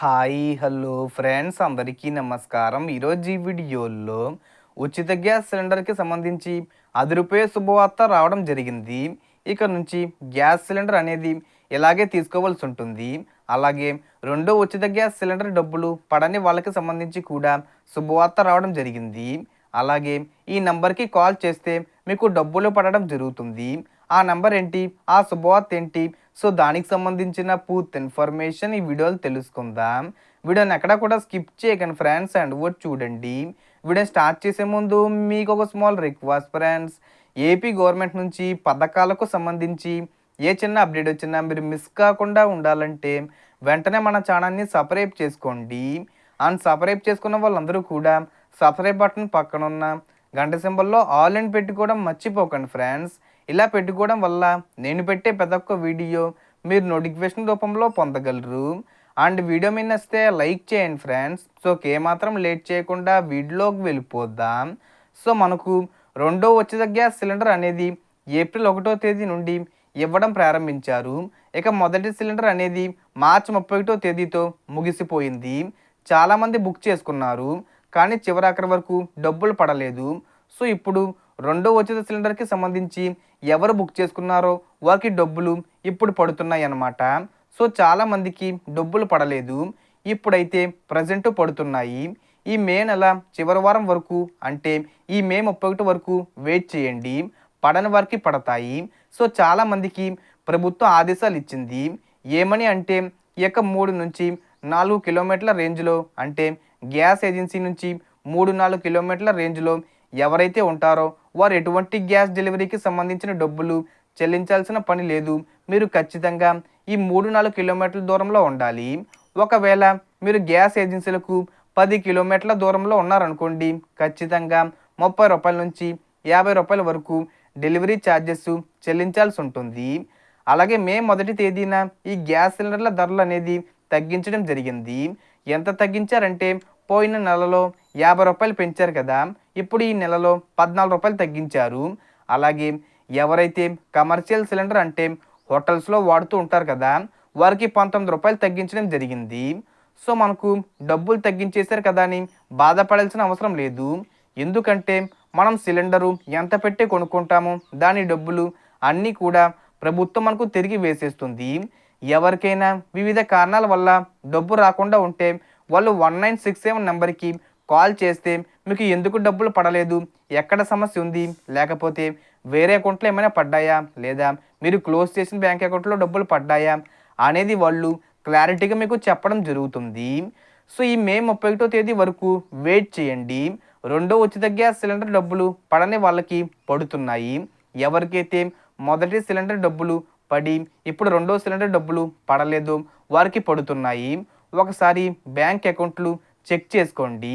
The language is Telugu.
Hi hello friends. అందరికీ నమస్కారం. ఈరోజు ఈ వీడియోలో ఉచిత గ్యాస్ సిలిండర్కి సంబంధించి అది రూపాయ శుభవార్త రావడం జరిగింది. ఇక నుంచి గ్యాస్ సిలిండర్ అనేది ఇలాగే తీసుకోవాల్సి ఉంటుంది. అలాగే రెండో ఉచిత గ్యాస్ సిలిండర్ డబ్బులు పడని వాళ్ళకి సంబంధించి కూడా శుభవార్త రావడం జరిగింది. అలాగే ఈ నంబర్కి కాల్ చేస్తే మీకు డబ్బులు పడడం జరుగుతుంది. ఆ నంబర్ ఏంటి? ఆ శుభవార్త ఏంటి? సో దానికి సంబంధించిన పూర్తి ఇన్ఫర్మేషన్ ఈ వీడియోలో తెలుసుకుందాం. వీడియోని ఎక్కడ కూడా స్కిప్ చేయకండి ఫ్రెండ్స్ అండ్ ఓట్ చూడండి. వీడియో స్టార్ట్ చేసే ముందు మీకు ఒక small request friends. AP government నుంచి పథకాలకు సంబంధించి ఏ చిన్న అప్డేట్ వచ్చినా మీరు మిస్ కాకుండా ఉండాలంటే వెంటనే మన ఛానల్ని సపరేట్ చేసుకోండి. అండ్ సపరేట్ చేసుకున్న వాళ్ళందరూ కూడా సబ్స్క్రైబ్ బటన్ పక్కన ఉన్న గంట సింబల్లో ఆల్ అండ్ పెట్టుకోవడం మర్చిపోకండి ఫ్రెండ్స్. ఇలా పెట్టుకోవడం వల్ల నేను పెట్టే ప్రతి ఒక్క వీడియో మీరు నోటిఫికేషన్ రూపంలో పొందగలరు. అండ్ వీడియో మీద వస్తే లైక్ చేయండి ఫ్రెండ్స్. సో ఏమాత్రం లేట్ చేయకుండా వీడియోలోకి వెళ్ళిపోద్దాం సో మనకు రెండో ఉచిత గ్యాస్ సిలిండర్ అనేది ఏప్రిల్ ఒకటో తేదీ నుండి ఇవ్వడం ప్రారంభించారు. ఇక మొదటి సిలిండర్ అనేది మార్చి ముప్పై ఒకటో తేదీతో ముగిసిపోయింది. చాలామంది బుక్ చేసుకున్నారు. కానీ చివరాఖరి వరకు డబ్బులు పడలేదు. సో ఇప్పుడు రెండో ఉచిత సిలిండర్కి సంబంధించి ఎవరు బుక్ చేసుకున్నారో వారికి డబ్బులు ఇప్పుడు పడుతున్నాయి అన్నమాట సో చాలామందికి డబ్బులు పడలేదు. ఇప్పుడైతే ప్రజెంట్ పడుతున్నాయి. ఈ మే నెల చివరి వారం వరకు అంటే ఈ మే ముప్పై ఒకటి వరకు వెయిట్ చేయండి. పడని వారికి పడతాయి. సో చాలామందికి ప్రభుత్వం ఆదేశాలు ఇచ్చింది. ఏమని అంటే ఇక మూడు నుంచి నాలుగు కిలోమీటర్ల రేంజ్లో అంటే గ్యాస్ ఏజెన్సీ నుంచి మూడు నాలుగు కిలోమీటర్ల రేంజ్లో ఎవరైతే ఉంటారో వారు ఎటువంటి గ్యాస్ డెలివరీకి సంబంధించిన డబ్బులు చెల్లించాల్సిన పని లేదు. మీరు ఖచ్చితంగా ఈ మూడు నాలుగు కిలోమీటర్ల దూరంలో ఉండాలి. ఒకవేళ మీరు గ్యాస్ ఏజెన్సీలకు పది కిలోమీటర్ల దూరంలో ఉన్నారనుకోండి ఖచ్చితంగా ముప్పై రూపాయల నుంచి యాభై రూపాయల వరకు డెలివరీ ఛార్జెస్ చెల్లించాల్సి ఉంటుంది. అలాగే మే మొదటి తేదీన ఈ గ్యాస్ సిలిండర్ల ధరలు అనేది తగ్గించడం జరిగింది. ఎంత తగ్గించారంటే పోయిన నెలలో యాభై రూపాయలు పెంచారు కదా. ఇప్పుడు ఈ నెలలో పద్నాలుగు రూపాయలు తగ్గించారు. అలాగే ఎవరైతే కమర్షియల్ సిలిండర్ అంటే హోటల్స్లో వాడుతూ ఉంటారు కదా వారికి పంతొమ్మిది రూపాయలు తగ్గించడం జరిగింది. సో మనకు డబ్బులు తగ్గించేశారు కదా అని బాధపడాల్సిన అవసరం లేదు. ఎందుకంటే మనం సిలిండరు ఎంత పెట్టి కొనుక్కుంటామో దాని డబ్బులు అన్నీ కూడా ప్రభుత్వం మనకు తిరిగి వేసేస్తుంది. ఎవరికైనా వివిధ కారణాల వల్ల డబ్బు రాకుండా ఉంటే వాళ్ళు వన్ నైన్ సిక్స్ సెవెన్ నెంబర్కి కాల్ చేస్తే మీకు ఎందుకు డబ్బులు పడలేదు? ఎక్కడ సమస్య ఉంది? లేకపోతే వేరే అకౌంట్లో ఏమైనా పడ్డాయా? లేదా మీరు క్లోజ్ చేసిన బ్యాంక్ అకౌంట్లో డబ్బులు పడ్డాయా? అనేది వాళ్ళు క్లారిటీగా మీకు చెప్పడం జరుగుతుంది. సో ఈ మే ముప్పై ఒకటో తేదీ వరకు వెయిట్ చేయండి. రెండో ఉచిత గ్యాస్ సిలిండర్ డబ్బులు పడని వాళ్ళకి పడుతున్నాయి. ఎవరికైతే మొదటి సిలిండర్ డబ్బులు పడి ఇప్పుడు రెండో సిలిండర్ డబ్బులు పడలేదు వారికి పడుతున్నాయి. ఒకసారి బ్యాంక్ అకౌంట్లు చెక్ చేసుకోండి.